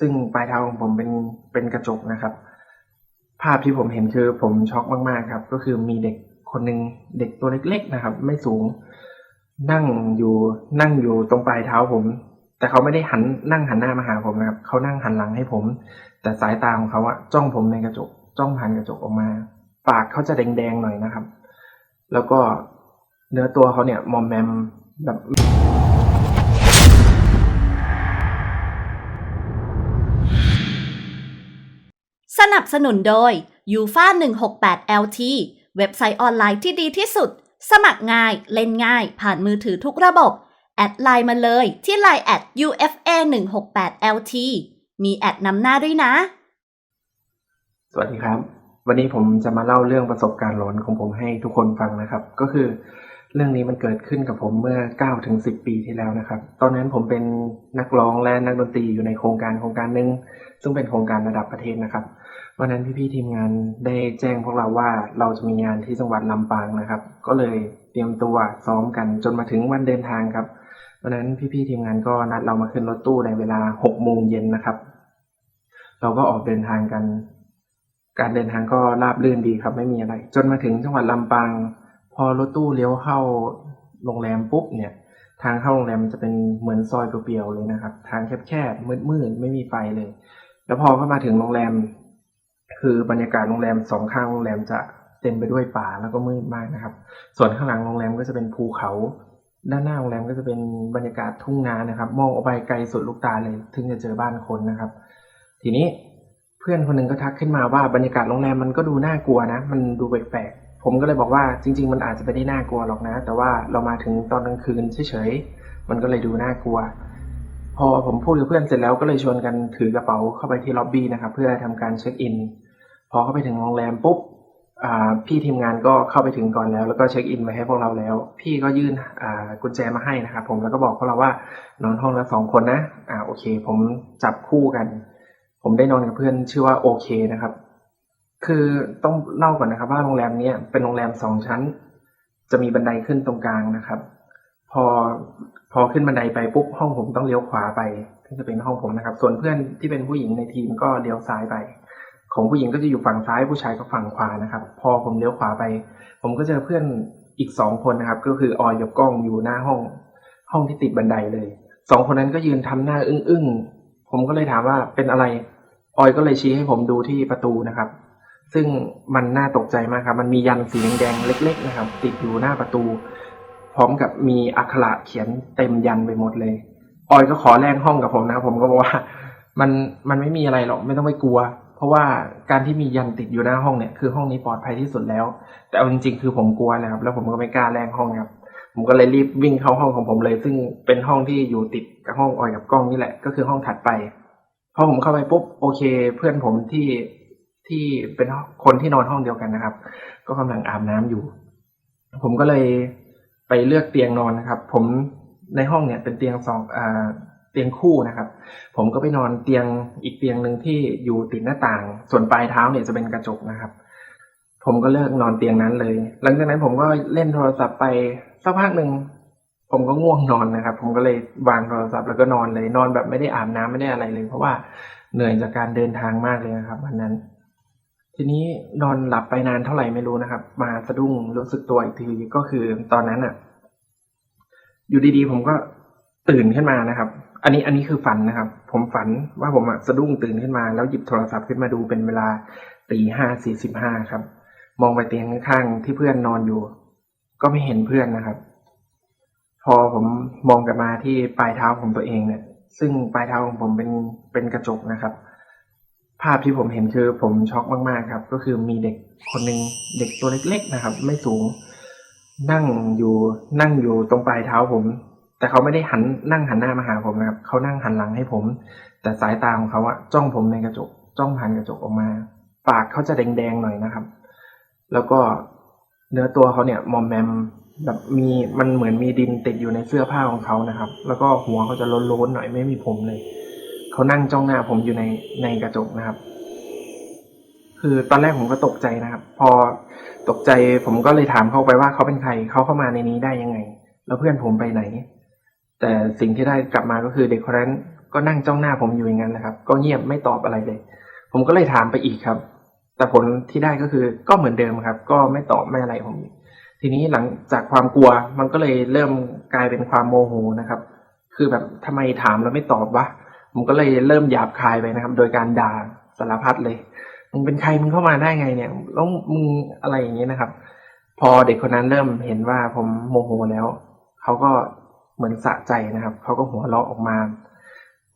ซึ่งปลายเท้าของผมเป็นเป็นกระจกนะครับ ภาพที่ผมเห็นคือผมช็อกมากๆครับ ก็คือมีเด็กคนหนึ่งเด็กตัวเล็ก ๆนะครับ ไม่สูง นั่งอยู่นั่งอยู่ตรงปลายเท้าผม แต่เขาไม่ได้หันนั่งหันหน้ามาหาผมนะครับ เขานั่งหันหลังให้ผม แต่สายตาของเขาอะจ้องผมในกระจก จ้องผ่านกระจกออกมา ปากเขาจะแดงๆหน่อยนะครับ แล้วก็เนื้อตัวเขาเนี่ยมอมแมมแบบ สนับสนุนโดย u f a 168 LT เว็บไซต์ออนไลน์ที่ดีที่สุด สมัครง่าย เล่นง่าย ผ่านมือถือทุกระบบ แอดไลน์มาเลย ที่ Line แอด UFA 168 LT มีแอดนำหน้าด้วยนะ สวัสดีครับ วันนี้ผมจะมาเล่าเรื่องประสบการณ์หลอนของผมให้ทุกคนฟังนะครับ ก็คือเรื่องนี้มันเกิดขึ้นกับผมเมื่อ9ถึง10 ปีที่แล้วนะครับ ตอนนั้นผมเป็นนักร้องและนักดนตรีอยู่ในโครงการโครงการหนึ่งซึ่งเป็นโครงการระดับประเทศนะครับ วันนั้นพี่ๆทีมงานได้แจ้งพวกเราว่าเราจะมีงานที่จังหวัดลำปางนะครับ ก็เลยเตรียมตัวซ้อมกันจนมาถึงวันเดินทางครับวันนั้นพี่ๆทีมงานก็นัดเรามาขึ้นรถตู้ในเวลา6โมงเย็นนะครับ เราก็ออกเดินทางกัน การเดินทางก็ราบรื่นดีครับ ไม่มีอะไร จนมาถึงจังหวัดลำปาง พอรถตู้เลี้ยวเข้าโรงแรมปุ๊บเนี่ย ทางเข้าโรงแรมมันจะเป็นเหมือนซอยเปลี่ยวๆเลยนะครับ ทางแคบๆมืดๆไม่มีไฟเลย แล้วพอเข้ามาถึงโรงแรม คือบรรยากาศโรงแรมสองข้างโรงแรมจะเต็มไปด้วยป่าแล้วก็มืดมากนะครับ ส่วนข้างหลังโรงแรมก็จะเป็นภูเขา ด้านหน้าโรงแรมก็จะเป็นบรรยากาศทุ่งนานะครับ มองออกไปไกลสุดลูกตาเลย ถึงจะเจอบ้านคนนะครับ ทีนี้เพื่อนคนหนึ่งก็ทักขึ้นมาว่าบรรยากาศโรงแรมมันก็ดูน่ากลัวนะ มันดูแปลกๆผมก็เลยบอกว่าจริง ๆ มันอาจจะไม่ได้น่ากลัวหรอกนะ แต่ว่าเรามาถึงตอนกลางคืนเฉยๆมันก็เลยดูน่ากลัว พอผมพูดกับเพื่อนเสร็จแล้วก็เลยชวนกันถือกระเป๋าเข้าไปที่ล็อบบี้นะครับเพื่อทำการเช็คอิน พอเข้าไปถึงโรงแรมปุ๊บพี่ทีมงานก็เข้าไปถึงก่อนแล้ว แล้วก็เช็คอินไว้ให้พวกเราแล้ว พี่ก็ยื่นกุญแจมาให้นะครับผมแล้วก็บอกพวกเราว่านอนห้องละสองคนนะอ่าโอเค ผมจับคู่กัน ผมได้นอนกับเพื่อนชื่อว่าโอเคนะครับ คือต้องเล่าก่อนนะครับ ว่าโรงแรมเนี้ยเป็นโรงแรมสองชั้น จะมีบันไดขึ้นตรงกลางนะครับ พอพอขึ้นบันไดไปปุ๊บห้องผมต้องเลี้ยวขวาไปที่จะเป็นห้องผมนะครับ ส่วนเพื่อนที่เป็นผู้หญิงในทีมก็เลี้ยวซ้ายไป ของผู้หญิงก็จะอยู่ฝั่งซ้ายผู้ชายก็ฝั่งขวานะครับ พอผมเลี้ยวขวาไป ผมก็เจอเพื่อนอีกสองคนนะครับ ก็คือออยกับกล้องอยู่หน้าห้อง ห้องที่ติดบันไดเลยสองคนนั้นก็ยืนทำหน้าอึ้งๆผมก็เลยถามว่าเป็นอะไร ออยก็เลยชี้ให้ผมดูที่ประตูนะครับ ซึ่งมันน่าตกใจมากครับ มันมียันสีแดงๆเล็ก ๆ นะครับ ติดอยู่หน้าประตู พร้อมกับมีอักขระเขียนเต็มยันไปหมดเลย ออยก็ขอแลกห้องกับผมนะครับผมก็บอกว่า มันมันไม่มีอะไรหรอกไม่ต้องไปกลัว เพราะว่าการที่มียันติดอยู่หน้าห้องเนี่ยคือห้องนี้ปลอดภัยที่สุดแล้ว แต่เอาจริงๆคือผมกลัวนะครับ แล้วผมก็ไม่กล้าแลกห้องครับ ผมก็เลยรีบวิ่งเข้าห้องของผมเลย ซึ่งเป็นห้องที่อยู่ติดกับห้องออยกับกล้องนี่แหละ ก็คือห้องถัดไปพอผมเข้าไปปุ๊บโอเค เพื่อนผมที่ที่เป็นคนที่นอนห้องเดียวกันนะครับ ก็กำลังอาบน้ำอยู่ ผมก็เลยไปเลือกเตียงนอนนะครับ ผมในห้องเนี่ยเป็นเตียงสองอ่า เตียงคู่นะครับ ผมก็ไปนอนเตียงอีกเตียงหนึ่งที่อยู่ติดหน้าต่าง ส่วนปลายเท้าเนี่ยจะเป็นกระจกนะครับ ผมก็เลิกนอนเตียงนั้นเลย หลังจากนั้นผมก็เล่นโทรศัพท์ไปสักพักหนึ่งผมก็ง่วงนอนนะครับ ผมก็เลยวางโทรศัพท์แล้วก็นอนเลยนอนแบบไม่ได้อาบน้ำไม่ได้อะไรเลย เพราะว่าเหนื่อยจากการเดินทางมากเลยนะครับวันนั้น ทีนี้นอนหลับไปนานเท่าไหร่ไม่รู้นะครับ มาสะดุ้งรู้สึกตัวอีกทีก็คือตอนนั้นอะ อยู่ดีๆ ผมก็ตื่นขึ้นมานะครับ อันนี้อันนี้คือฝันนะครับ ผมฝันว่าผมสะดุ้งตื่นขึ้นมา แล้วหยิบโทรศัพท์ขึ้นมาดูเป็นเวลาตีห้าสี่สิบห้าครับ มองไปเตียงข้างที่เพื่อนนอนอยู่ ก็ไม่เห็นเพื่อนนะครับ พอผมมองกลับมาที่ปลายเท้าของตัวเองเนี่ย ซึ่งปลายเท้าของผมเป็นเป็นกระจกนะครับ ภาพที่ผมเห็นคือผมช็อกมากๆครับ ก็คือมีเด็กคนหนึ่งเด็กตัวเล็ก ๆนะครับ ไม่สูง นั่งอยู่นั่งอยู่ตรงปลายเท้าผม แต่เขาไม่ได้หันนั่งหันหน้ามาหาผมนะครับ เขานั่งหันหลังให้ผม แต่สายตาของเขาอะจ้องผมในกระจก จ้องผ่านกระจกออกมา ปากเขาจะแดงๆหน่อยนะครับ แล้วก็เนื้อตัวเขาเนี่ยมอมแมมแบบมีมันเหมือนมีดินติดอยู่ในเสื้อผ้าของเขานะครับ แล้วก็หัวเขาจะโล้นๆหน่อยไม่มีผมเลย เขานั่งจ้องหน้าผมอยู่ในในกระจกนะครับ คือตอนแรกผมก็ตกใจนะครับ พอตกใจผมก็เลยถามเขาไปว่าเขาเป็นใครเขาเข้ามาในนี้ได้ยังไง แล้วเพื่อนผมไปไหน แต่สิ่งที่ได้กลับมาก็คือเด็กคนนั้นก็นั่งจ้องหน้าผมอยู่อย่างนั้นนะครับ ก็เงียบไม่ตอบอะไรเลย ผมก็เลยถามไปอีกครับ แต่ผลที่ได้ก็คือก็เหมือนเดิมครับ ก็ไม่ตอบไม่อะไรผม ทีนี้หลังจากความกลัวมันก็เลยเริ่มกลายเป็นความโมโหนะครับ คือแบบทำไมถามแล้วไม่ตอบวะผมก็เลยเริ่มหยาบคายไปนะครับ โดยการด่าสารพัดเลยมึงเป็นใครมึงเข้ามาได้ไงเนี่ยแล้วมึงอะไรอย่างเงี้ยนะครับ พอเด็กคนนั้นเริ่มเห็นว่าผมโมโหแล้วเขาก็ เหมือนสะใจนะครับเขาก็หัวเราะออกมา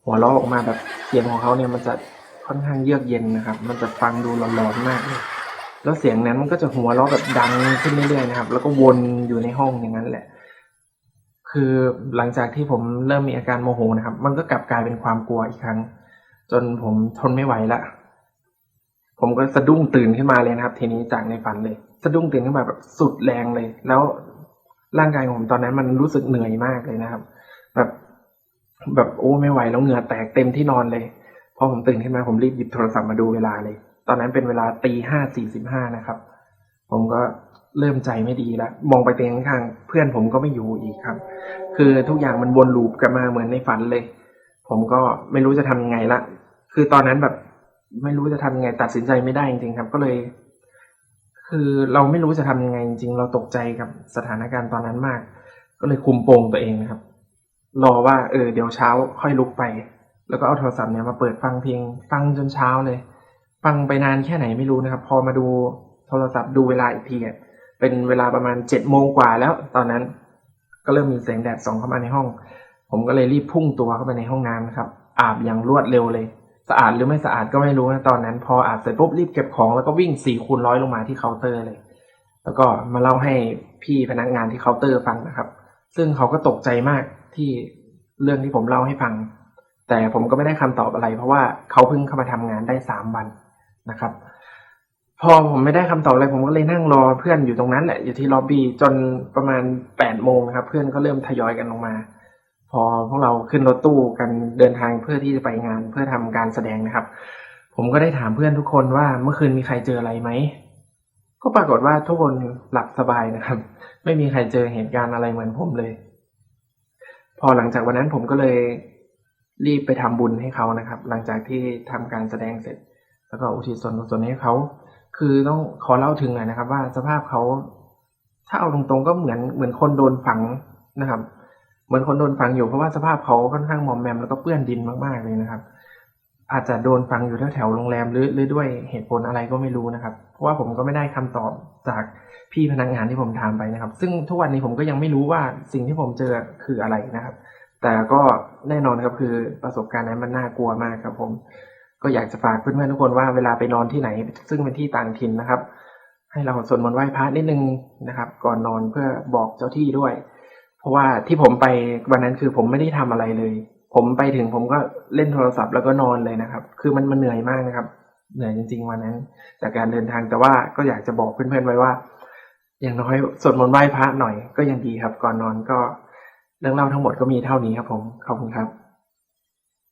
หัวเราะออกมาแบบเสียงของเขาเนี่ยมันจะค่อนข้างเยือกเย็นนะครับ มันจะฟังดูหลอนๆมากเลยแล้วเสียงนั้นมันก็จะหัวเราะแบบดังขึ้นเรื่อยๆนะครับ แล้วก็วนอยู่ในห้องอย่างนั้นแหละ คือหลังจากที่ผมเริ่มมีอาการโมโหนะครับ มันก็กลับกลายเป็นความกลัวอีกครั้ง จนผมทนไม่ไหวละ ผมก็สะดุ้งตื่นขึ้นมาเลยนะครับ ทีนี้จากในฝันเลย สะดุ้งตื่นขึ้นมาแบบสุดแรงเลย แล้ว ร่างกายของผมตอนนั้นมันรู้สึกเหนื่อยมากเลยนะครับ แบบแบบโอ้ไม่ไหวแล้วเหงื่อแตกเต็มที่นอนเลยพอผมตื่นขึ้นมาผมรีบหยิบโทรศัพท์มาดูเวลาเลย ตอนนั้นเป็นเวลาตีห้าสี่สิบห้านะครับ ผมก็เริ่มใจไม่ดีแล้วมองไปเตียงข้างเพื่อนผมก็ไม่อยู่อีกครับ คือทุกอย่างมันวนลูปกลับมาเหมือนในฝันเลย ผมก็ไม่รู้จะทำยังไงละคือตอนนั้นแบบไม่รู้จะทำยังไงตัดสินใจไม่ได้จริงๆครับ ก็เลย คือเราไม่รู้จะทำยังไงจริงๆเราตกใจกับสถานการณ์ตอนนั้นมาก ก็เลยคุมโปงตัวเองนะครับ รอว่าเออเดี๋ยวเช้าค่อยลุกไป แล้วก็เอาโทรศัพท์เนี่ยมาเปิดฟังเพลงฟังจนเช้าเลย ฟังไปนานแค่ไหนไม่รู้นะครับ พอมาดูโทรศัพท์ดูเวลาอีกทีเป็นเวลาประมาณเจ็ดโมงกว่าแล้วตอนนั้น ก็เริ่มมีแสงแดดส่องเข้ามาในห้อง ผมก็เลยรีบพุ่งตัวเข้าไปในห้องน้ำนะครับ อาบอย่างรวดเร็วเลย สะอาดหรือไม่สะอาดก็ไม่รู้นะตอนนั้น พออาบเสร็จปุ๊บรีบเก็บของแล้วก็วิ่งสี่คูณร้อยลงมาที่เคาน์เตอร์เลย แล้วก็มาเล่าให้พี่พนักงานที่เคาน์เตอร์ฟังนะครับ ซึ่งเขาก็ตกใจมากที่เรื่องที่ผมเล่าให้ฟัง แต่ผมก็ไม่ได้คำตอบอะไร เพราะว่าเขาเพิ่งเข้ามาทำงานได้สามวันนะครับ พอผมไม่ได้คำตอบอะไรผมก็เลยนั่งรอเพื่อนอยู่ตรงนั้นแหละอยู่ที่ล็อบบี้จนประมาณแปดโมงนะครับ เพื่อนก็เริ่มทยอยกันลงมา พอพวกเราขึ้นรถตู้กันเดินทางเพื่อที่จะไปงานเพื่อทำการแสดงนะครับ ผมก็ได้ถามเพื่อนทุกคนว่าเมื่อคืนมีใครเจออะไรไหมก็ปรากฏว่าทุกคนหลับสบายนะครับ ไม่มีใครเจอเหตุการณ์อะไรเหมือนผมเลย พอหลังจากวันนั้นผมก็เลยรีบไปทำบุญให้เขานะครับ หลังจากที่ทำการแสดงเสร็จ แล้วก็อุทิศส่วนกุศลให้เขาคือต้องขอเล่าถึงหน่อยนะครับ ว่าสภาพเขาถ้าเอาตรงๆก็เหมือนเหมือนคนโดนฝังนะครับ เหมือนคนโดนฝังอยู่เพราะว่าสภาพเขาค่อนข้างมอมแมมแล้วก็เปื้อนดินมากๆเลยนะครับ อาจจะโดนฝังอยู่แถวๆโรงแรมหรือหรือด้วยเหตุผลอะไรก็ไม่รู้นะครับ เพราะว่าผมก็ไม่ได้คำตอบจากพี่พนักงานที่ผมถามไปนะครับ ซึ่งทุกวันนี้ผมก็ยังไม่รู้ว่าสิ่งที่ผมเจอคืออะไรนะครับ แต่ก็แน่นอนครับคือประสบการณ์นั้นมันน่ากลัวมากครับ ผม ก็อยากจะฝากเพื่อนๆทุกคนว่าเวลาไปนอนที่ไหน ซึ่งเป็นที่ต่างถิ่นนะครับ ให้เราสวดมนต์ไหว้พระนิดนึงนะครับ ก่อนนอนเพื่อบอกเจ้าที่ด้วย เพราะว่าที่ผมไปวันนั้นคือผมไม่ได้ทำอะไรเลย ผมไปถึงผมก็เล่นโทรศัพท์แล้วก็นอนเลยนะครับ คือมันมันเหนื่อยมากนะครับ เหนื่อยจริง ๆ วันนั้น จากการเดินทางแต่ว่าก็อยากจะบอกเพื่อนๆไว้ว่า อย่างน้อยสวดมนต์ไหว้พระหน่อยก็ยังดีครับ ก่อนนอนก็เรื่องเล่าทั้งหมดก็มีเท่านี้ครับผมขอบคุณครับ